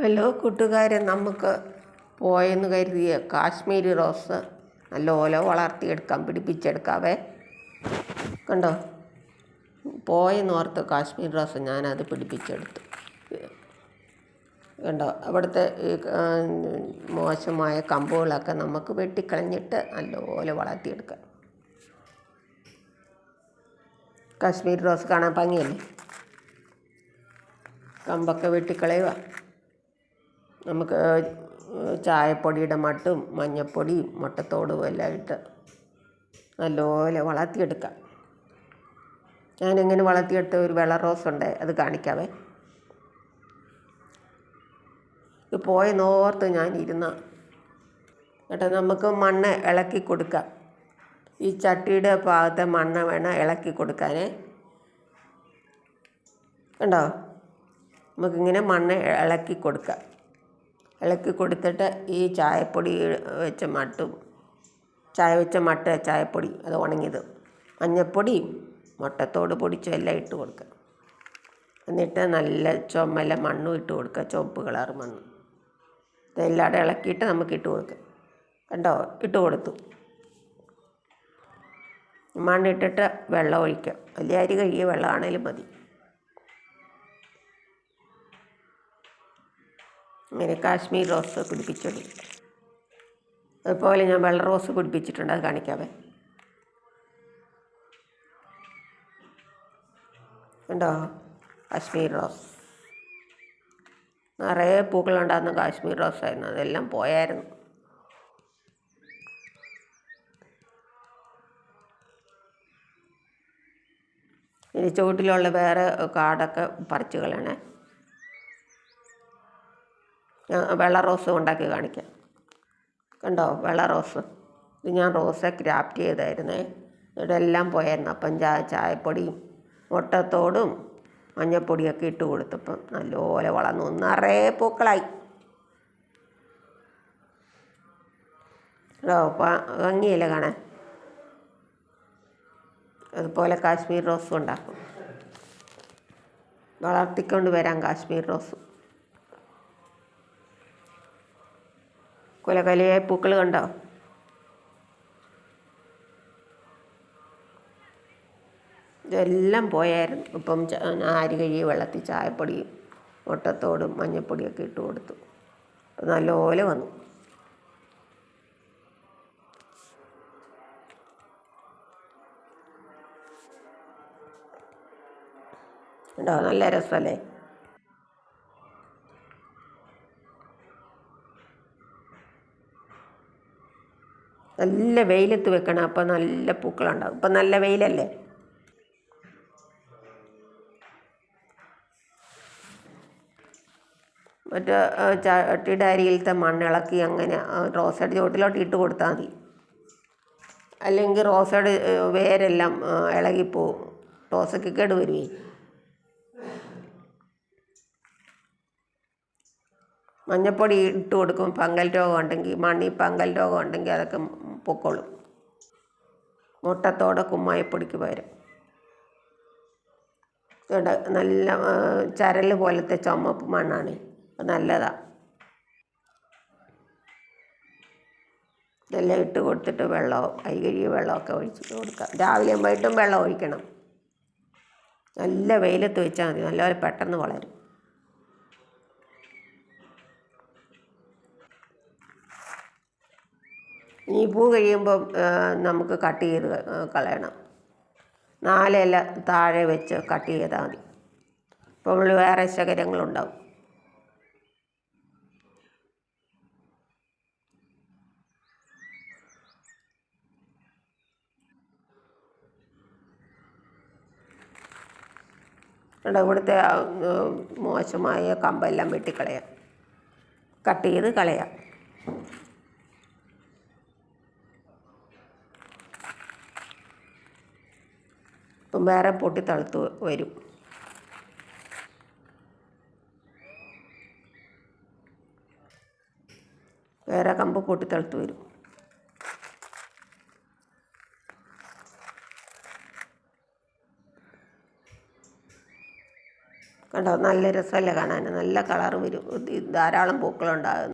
Hello കൂട്ടുകാരെ നമുക്ക് പോയെന്ന് കരുതിയ കാശ്മീരി റോസ് നല്ലപോലെ വളർത്തിയെടുക്കാം പിടിപ്പിച്ചെടുക്കാവേ. കണ്ടോ? പോയെന്ന് ഓർത്ത് കാശ്മീർ റോസ് ഞാനത് പിടിപ്പിച്ചെടുത്തു. കണ്ടോ? അവിടുത്തെ ഈ മോശമായ കമ്പുകളൊക്കെ നമുക്ക് വെട്ടിക്കളഞ്ഞിട്ട് നല്ലപോലെ വളർത്തിയെടുക്കാം. കാശ്മീരി റോസ് കാണാൻ ഭംഗിയല്ലേ? കമ്പൊക്കെ വെട്ടിക്കളയുക. നമുക്ക് ചായപ്പൊടിയുടെ മട്ടും മഞ്ഞപ്പൊടിയും മുട്ടത്തോടും എല്ലാം ഇട്ട് നല്ലപോലെ വളർത്തിയെടുക്കാം. ഞാനെങ്ങനെ വളർത്തിയെടുത്ത ഒരു വെള്ള റോസ് ഉണ്ട് അത് കാണിക്കാവേ. ഇത് നോർത്ത് ഞാൻ ഇരുന്ന കേട്ടോ നമുക്ക് മണ്ണ് ഇളക്കി കൊടുക്കാം. ഈ ചട്ടിയുടെ ഭാഗത്തെ മണ്ണ് വേണം ഇളക്കി കൊടുക്കാനേ. കണ്ടോ? നമുക്കിങ്ങനെ മണ്ണ് ഇളക്കി കൊടുക്കാം. ഇളക്കി കൊടുത്തിട്ട് ഈ ചായപ്പൊടി വെച്ച മട്ടും ചായ വെച്ച മട്ട ചായപ്പൊടി അത് ഉണങ്ങിയത്. മഞ്ഞപ്പൊടിയും മുട്ടത്തോട് പൊടിച്ചും എല്ലാം ഇട്ട് കൊടുക്കുക. എന്നിട്ട് നല്ല ചുമല മണ്ണും ഇട്ട് കൊടുക്കുക ചുവപ്പ് കളർ മണ്ണ്. ഇതെല്ലാം ഇളക്കിയിട്ട് നമുക്ക് ഇട്ട് കൊടുക്കുക കണ്ടോ? ഇട്ട് കൊടുത്തു. മണ്ണിട്ടിട്ട് വെള്ളം ഒഴിക്കുക. വലിയ അരി കഴുകിയ വെള്ളമാണേലും മതി. അങ്ങനെ കാശ്മീർ റോസ് പിടിപ്പിച്ചെടുക്കും അതുപോലെ ഞാൻ വെള്ള റോസ് പിടിപ്പിച്ചിട്ടുണ്ട് അത് കാണിക്കാവേ. ഉണ്ടോ കാശ്മീർ റോസ്. നിറയെ പൂക്കളുണ്ടായിരുന്നു കാശ്മീർ റോസായിരുന്നു അതെല്ലാം പോയായിരുന്നു. ഇനി ചുവട്ടിലുള്ള വേറെ കാടൊക്കെ പറിച്ചു കളയണേ വെള്ള റോസ് ഉണ്ടാക്കി കാണിക്കാം. കണ്ടോ? വെള്ള റോസ്. ഇത് ഞാൻ റോസെ ക്രാഫ്റ്റ് ചെയ്തായിരുന്നേ. ഇതെല്ലാം പോയായിരുന്നു. അപ്പം ചാ ചായപ്പൊടിയും മുട്ടത്തോടും മഞ്ഞപ്പൊടിയൊക്കെ ഇട്ട് കൊടുത്തപ്പം നല്ലപോലെ വളർന്നു. നിറയെ പൂക്കളായി. കേട്ടോ ഭംഗിയില്ല കാണാൻ? അതുപോലെ കാശ്മീർ റോസും ഉണ്ടാക്കും. വളർത്തിക്കൊണ്ട് വരാം കാശ്മീർ റോസ്. കുലകലിയായ പൂക്കൾ കണ്ടോ? ഇതെല്ലാം പോയായിരുന്നു. ഇപ്പം അരി കഴുകി വെള്ളത്തിൽ ചായപ്പൊടിയും മുട്ടത്തോടും മഞ്ഞപ്പൊടിയൊക്കെ ഇട്ട് കൊടുത്തു. നല്ല നല്ലപോലെ വന്നു. ഉണ്ടോ നല്ല രസമല്ലേ? നല്ല വെയിലത്ത് വെക്കണം അപ്പം നല്ല പൂക്കളുണ്ടാകും ഇപ്പം നല്ല വെയിലല്ലേ? മറ്റേ ചട്ടിയുടെ അരിയിലത്തെ മണ്ണിളക്കി അങ്ങനെ റോസയുടെ ചുവട്ടിലോട്ട് ഇട്ട് കൊടുത്താൽ മതി. അല്ലെങ്കിൽ റോസയുടെ വേരെല്ലാം ഇളകിപ്പോവും. റോസയ്ക്ക് കേട് വരുവേ. മഞ്ഞപ്പൊടി ഇട്ട് കൊടുക്കും. പങ്കൽ രോഗം ഉണ്ടെങ്കിൽ മണ്ണി പങ്കൽ രോഗം ഉണ്ടെങ്കിൽ അതൊക്കെ പൊക്കോളും. മുട്ടത്തോടെ കുമ്മായപ്പൊടിക്ക് പകരം. നല്ല ചരൽ പോലത്തെ ചുമപ്പ് മണ്ണാണ്. നല്ലതാണ് ഇതെല്ലാം ഇട്ട് കൊടുത്തിട്ട് വെള്ളവും കൈ കഴുകിയ വെള്ളമൊക്കെ ഒഴിച്ചിട്ട് കൊടുക്കാം. രാവിലെയും വൈകിട്ടും വെള്ളം ഒഴിക്കണം. നല്ല വെയിലത്ത് വെച്ചാൽ മതി. നല്ലപോലെ പെട്ടെന്ന് വളരും. ഈ പൂ കഴിയുമ്പം നമുക്ക് കട്ട് ചെയ്ത് കളയണം. നാലില താഴെ വെച്ച് കട്ട് ചെയ്താൽ മതി. അപ്പോൾ വേറെ ശകരങ്ങളുണ്ടാവും ഇവിടെ ഇവിടുത്തെ മോശമായ കമ്പെല്ലാം വെട്ടിക്കളയാം. കട്ട് ചെയ്ത് കളയാം. വേറെ പൊട്ടി തളുത്ത് വരും. വേറെ കമ്പ് പൊട്ടി തളുത്ത് വരും. കണ്ടോ? നല്ല രസമല്ലേ കാണാൻ? നല്ല കളർ വരും. ധാരാളം പൂക്കളുണ്ടാകും